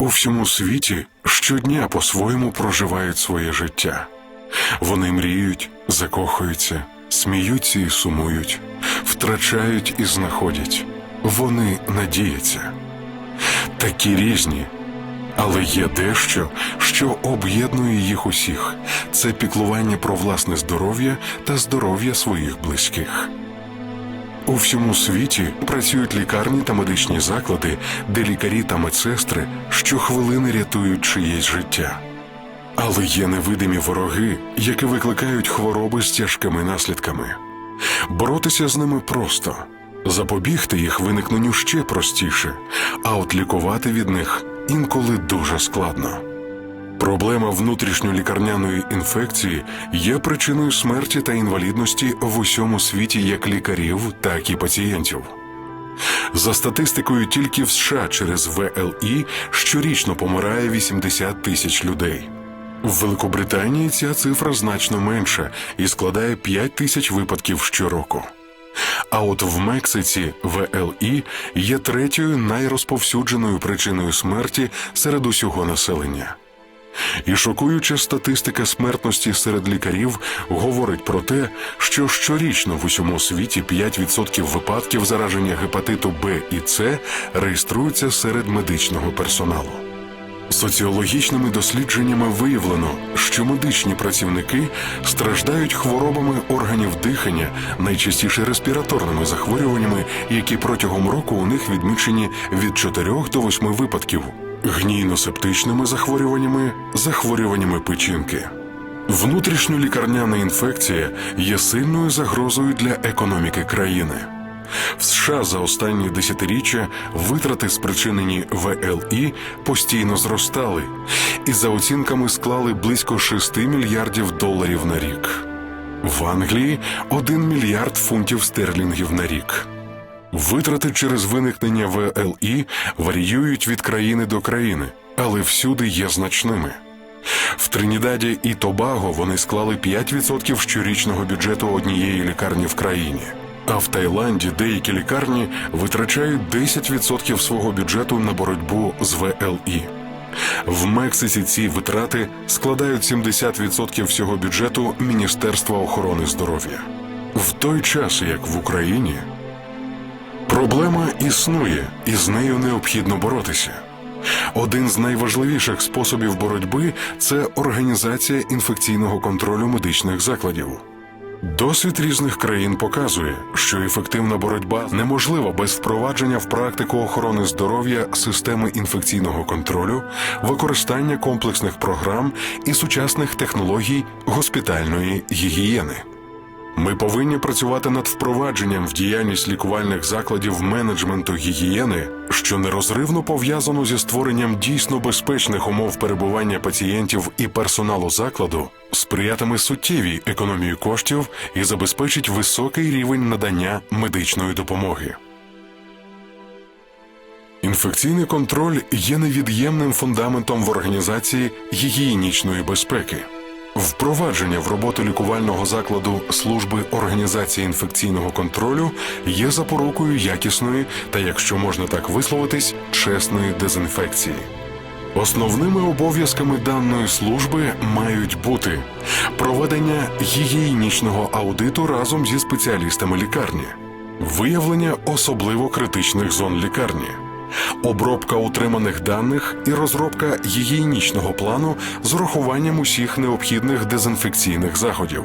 У всьому світі щодня по-своєму проживають своє життя. Вони мріють, закохуються, сміються і сумують, втрачають і знаходять. Вони надіються. Такі різні, але є дещо, що об'єднує їх усіх: це піклування про власне здоров'я та здоров'я своїх близьких. У всьому світі працюють лікарні та медичні заклади, де лікарі та медсестри щохвилини рятують чиєсь життя. Але є невидимі вороги, які викликають хвороби з тяжкими наслідками. Боротися з ними просто, запобігти їх виникненню ще простіше, а от лікувати від них інколи дуже складно. Проблема внутрішньолікарняної інфекції є причиною смерті та інвалідності в усьому світі як лікарів, так і пацієнтів. За статистикою, тільки в США через ВЛІ щорічно помирає 80 тисяч людей. В Великобританії ця цифра значно менша і складає 5 тисяч випадків щороку. А от в Мексиці ВЛІ є третьою найрозповсюдженою причиною смерті серед усього населення. І шокуюча статистика смертності серед лікарів говорить про те, що щорічно в усьому світі 5% випадків зараження гепатиту Б і С реєструються серед медичного персоналу. Соціологічними дослідженнями виявлено, що медичні працівники страждають хворобами органів дихання, найчастіше респіраторними захворюваннями, які протягом року у них відмічені від 4 до 8 випадків, гнійно-септичними захворюваннями, захворюваннями печінки. Внутрішньолікарняна інфекція є сильною загрозою для економіки країни. В США за останні десятиріччя витрати, спричинені ВЛІ, постійно зростали, і за оцінками склали близько 6 мільярдів доларів на рік. В Англії 1 мільярд фунтів стерлінгів на рік. Витрати через виникнення ВЛІ варіюють від країни до країни, але всюди є значними. В Тринідаді і Тобаго вони склали 5% щорічного бюджету однієї лікарні в країні. А в Таїланді деякі лікарні витрачають 10% свого бюджету на боротьбу з ВЛІ. В Мексиці ці витрати складають 70% всього бюджету Міністерства охорони здоров'я. В той час, як в Україні, проблема існує, і з нею необхідно боротися. Один з найважливіших способів боротьби це організація інфекційного контролю медичних закладів. Досвід різних країн показує, що ефективна боротьба неможлива без впровадження в практику охорони здоров'я системи інфекційного контролю, використання комплексних програм і сучасних технологій госпітальної гігієни. Ми повинні працювати над впровадженням в діяльність лікувальних закладів менеджменту гігієни, що нерозривно пов'язано зі створенням дійсно безпечних умов перебування пацієнтів і персоналу закладу, сприятиме суттєвій економії коштів і забезпечить високий рівень надання медичної допомоги. Інфекційний контроль є невід'ємним фундаментом в організації гігієнічної безпеки. Впровадження в роботу лікувального закладу служби організації інфекційного контролю є запорукою якісної та, якщо можна так висловитись, чесної дезінфекції. Основними обов'язками даної служби мають бути проведення гігієнічного аудиту разом зі спеціалістами лікарні, виявлення особливо критичних зон лікарні обробка утриманих даних і розробка гігієнічного плану з урахуванням усіх необхідних дезінфекційних заходів,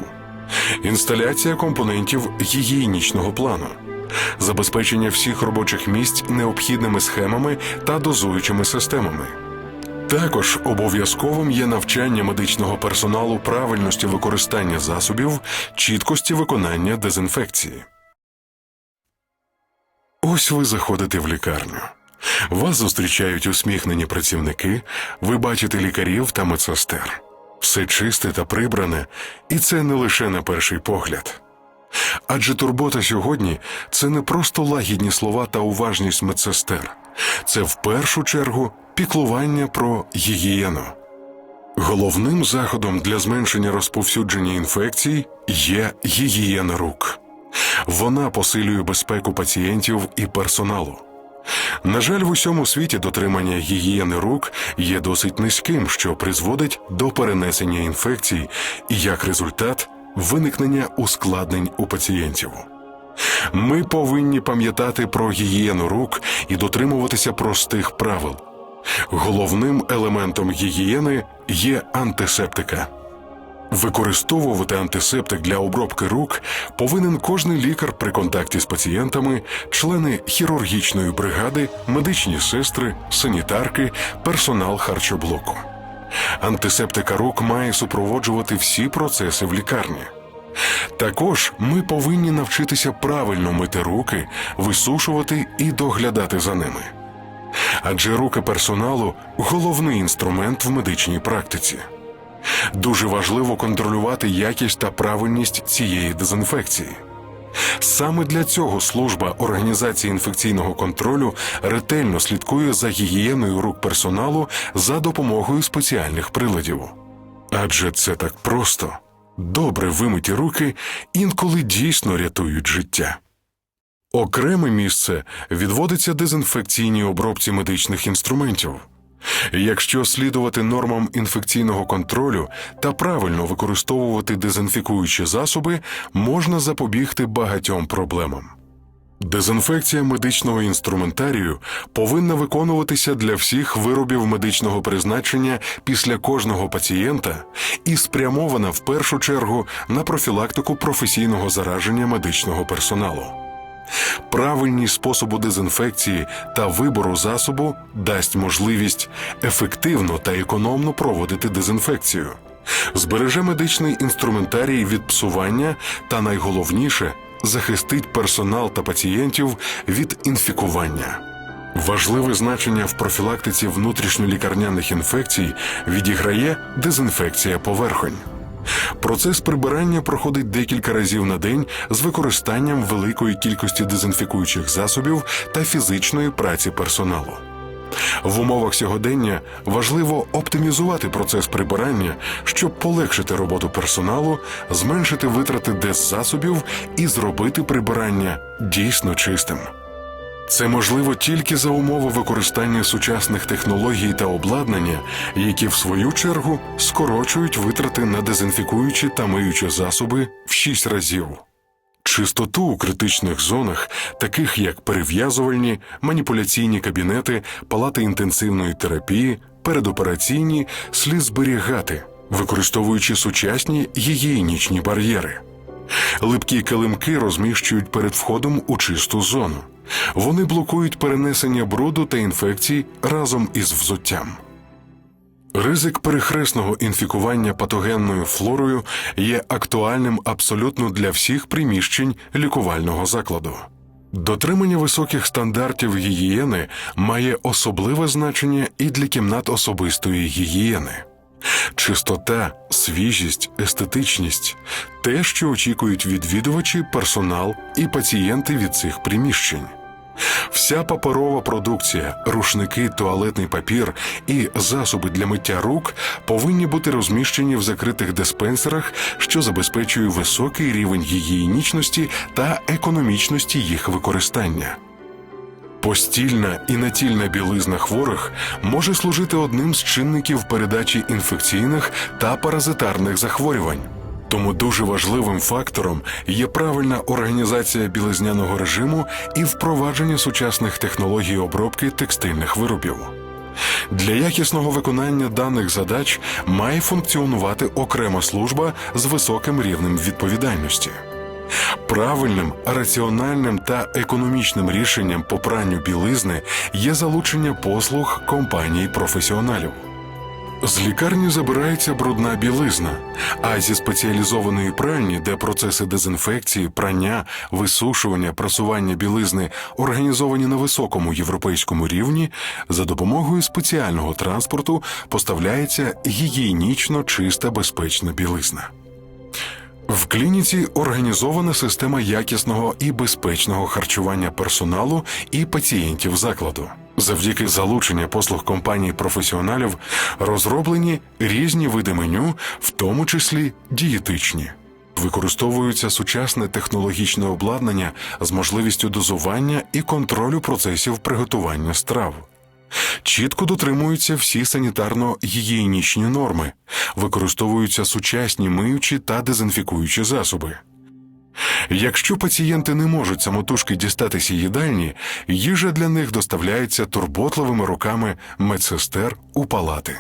інсталяція компонентів гігієнічного плану, забезпечення всіх робочих місць необхідними схемами та дозуючими системами. Також обов'язковим є навчання медичного персоналу правильності використання засобів, чіткості виконання дезінфекції. Ось ви заходите в лікарню. Вас зустрічають усміхнені працівники, ви бачите лікарів та медсестер. Все чисте та прибране, і це не лише на перший погляд. Адже турбота сьогодні це не просто лагідні слова та уважність медсестер, це в першу чергу піклування про гігієну. Головним заходом для зменшення розповсюдження інфекцій є гігієна рук. Вона посилює безпеку пацієнтів і персоналу. На жаль, в усьому світі дотримання гігієни рук є досить низьким, що призводить до перенесення інфекцій і як результат виникнення ускладнень у пацієнтів. Ми повинні пам'ятати про гігієну рук і дотримуватися простих правил. Головним елементом гігієни є антисептика. Використовувати антисептик для обробки рук повинен кожний лікар при контакті з пацієнтами, члени хірургічної бригади, медичні сестри, санітарки, персонал харчоблоку. Антисептика рук має супроводжувати всі процеси в лікарні. Також ми повинні навчитися правильно мити руки, висушувати і доглядати за ними. Адже руки персоналу головний інструмент в медичній практиці. Дуже важливо контролювати якість та правильність цієї дезінфекції. Саме для цього служба організації інфекційного контролю ретельно слідкує за гігієною рук персоналу за допомогою спеціальних приладів. Адже це так просто добре вимиті руки інколи дійсно рятують життя. Окреме місце відводиться дезінфекційній обробці медичних інструментів. Якщо слідувати нормам інфекційного контролю та правильно використовувати дезінфікуючі засоби, можна запобігти багатьом проблемам. Дезінфекція медичного інструментарію повинна виконуватися для всіх виробів медичного призначення після кожного пацієнта і спрямована в першу чергу на профілактику професійного зараження медичного персоналу. Правильність способу дезінфекції та вибору засобу дасть можливість ефективно та економно проводити дезінфекцію, збереже медичний інструментарій від псування та найголовніше захистить персонал та пацієнтів від інфікування. Важливе значення в профілактиці внутрішньолікарняних інфекцій відіграє дезінфекція поверхонь. Процес прибирання проходить декілька разів на день з використанням великої кількості дезінфікуючих засобів та фізичної праці персоналу. В умовах сьогодення важливо оптимізувати процес прибирання, щоб полегшити роботу персоналу, зменшити витрати деззасобів і зробити прибирання дійсно чистим. Це можливо тільки за умови використання сучасних технологій та обладнання, які в свою чергу скорочують витрати на дезінфікуючі та миючі засоби в 6 разів. Чистоту у критичних зонах, таких як перев'язувальні, маніпуляційні кабінети, палати інтенсивної терапії, передопераційні, слід зберігати, використовуючи сучасні гігієнічні бар'єри. Липкі килимки розміщують перед входом у чисту зону. Вони блокують перенесення бруду та інфекцій разом із взуттям. Ризик перехресного інфікування патогенною флорою є актуальним абсолютно для всіх приміщень лікувального закладу. Дотримання високих стандартів гігієни має особливе значення і для кімнат особистої гігієни. Чистота, свіжість, естетичність те, що очікують відвідувачі, персонал і пацієнти від цих приміщень. Вся паперова продукція, рушники, туалетний папір і засоби для миття рук повинні бути розміщені в закритих диспенсерах, що забезпечує високий рівень гігієнічності та економічності їх використання. Постільна і натільна білизна хворих може служити одним з чинників передачі інфекційних та паразитарних захворювань. Тому дуже важливим фактором є правильна організація білизняного режиму і впровадження сучасних технологій обробки текстильних виробів. Для якісного виконання даних задач має функціонувати окрема служба з високим рівнем відповідальності. Правильним, раціональним та економічним рішенням по пранню білизни є залучення послуг компаній професіоналів. З лікарні забирається брудна білизна, а зі спеціалізованої пральні, де процеси дезінфекції, прання, висушування, прасування білизни організовані на високому європейському рівні, за допомогою спеціального транспорту поставляється гігієнічно чиста безпечна білизна. В клініці організована система якісного і безпечного харчування персоналу і пацієнтів закладу. Завдяки залученню послуг компаній професіоналів розроблені різні види меню, в тому числі дієтичні. Використовується сучасне технологічне обладнання з можливістю дозування і контролю процесів приготування страв. Чітко дотримуються всі санітарно-гігієнічні норми, використовуються сучасні миючі та дезінфікуючі засоби. Якщо пацієнти не можуть самотужки дістатися їдальні, їжа для них доставляється турботливими руками медсестер у палати.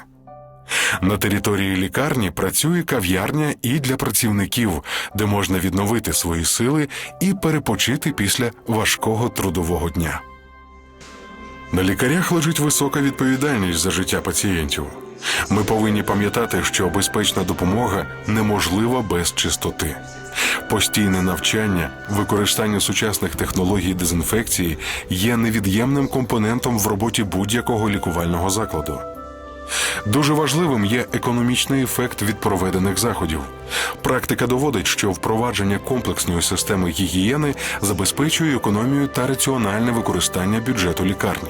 На території лікарні працює кав'ярня і для працівників, де можна відновити свої сили і перепочити після важкого трудового дня. На лікарях лежить висока відповідальність за життя пацієнтів. Ми повинні пам'ятати, що безпечна допомога неможлива без чистоти. Постійне навчання, використання сучасних технологій дезінфекції є невід'ємним компонентом в роботі будь-якого лікувального закладу. Дуже важливим є економічний ефект від проведених заходів. Практика доводить, що впровадження комплексної системи гігієни забезпечує економію та раціональне використання бюджету лікарні.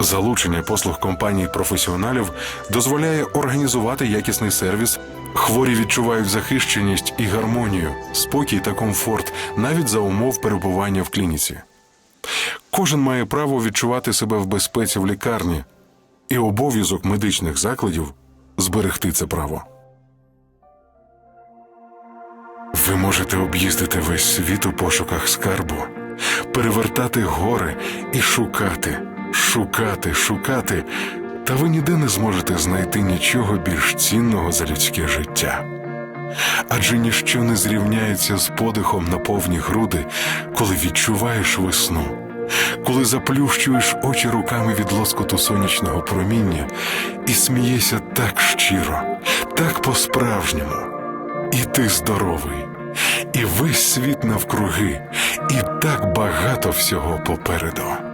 Залучення послуг компаній професіоналів дозволяє організувати якісний сервіс. Хворі відчувають захищеність і гармонію, спокій та комфорт навіть за умов перебування в клініці. Кожен має право відчувати себе в безпеці в лікарні, і обов'язок медичних закладів зберегти це право. Ви можете об'їздити весь світ у пошуках скарбу, перевертати гори і шукати, шукати, шукати, та ви ніде не зможете знайти нічого більш цінного за людське життя. Адже ніщо не зрівняється з подихом на повні груди, коли відчуваєш весну, коли заплющуєш очі руками від лоскоту сонячного проміння і смієшся так щиро, так по-справжньому. І ти здоровий, і весь світ навкруги, і так багато всього попереду.